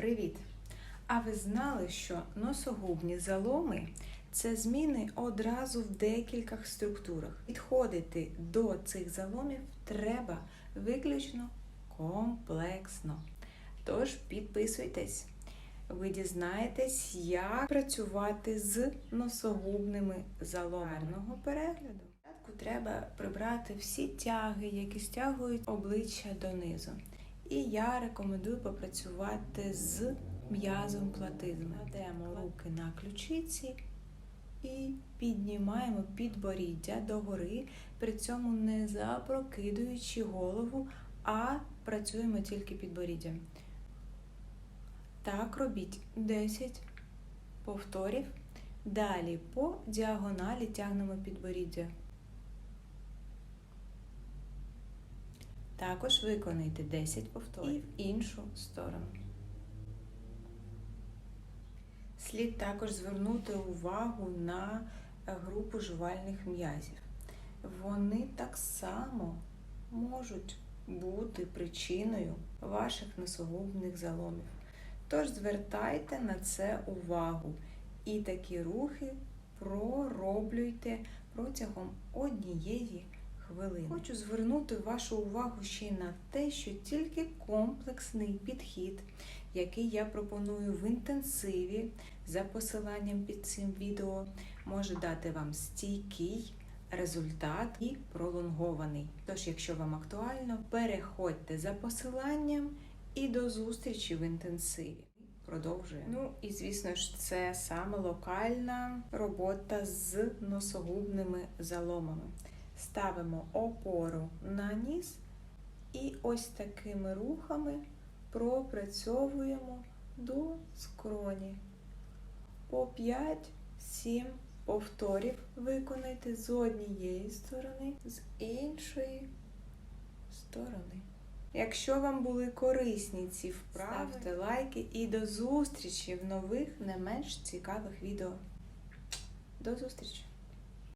Привіт! А ви знали, що носогубні заломи це зміни одразу в декількох структурах. Підходити до цих заломів треба виключно комплексно. Тож підписуйтесь, ви дізнаєтесь, як працювати з носогубними заломами. Перегляду. Спочатку треба прибрати всі тяги, які стягують обличчя донизу. І я рекомендую попрацювати з м'язом платизми. Кладемо руки на ключиці і піднімаємо підборіддя догори, при цьому не запрокидуючи голову, а працюємо тільки підборіддям. Так робіть 10 повторів. Далі по діагоналі тягнемо підборіддя. Також виконайте 10 повторів і в іншу сторону. Слід також звернути увагу на групу жувальних м'язів. Вони так само можуть бути причиною ваших носогубних заломів. Тож звертайте на це увагу і такі рухи пророблюйте протягом однієї хвилини. Хочу звернути вашу увагу ще й на те, що тільки комплексний підхід, який я пропоную в інтенсиві за посиланням під цим відео, може дати вам стійкий результат і пролонгований. Тож, якщо вам актуально, переходьте за посиланням і до зустрічі в інтенсиві. Продовжуємо. Ну і звісно ж, це саме локальна робота з носогубними заломами. Ставимо опору на ніс і ось такими рухами пропрацьовуємо до скроні. По 5-7 повторів виконайте з однієї сторони, з іншої сторони. Якщо вам були корисні ці вправи, ставте лайки і до зустрічі в нових не менш цікавих відео. До зустрічі!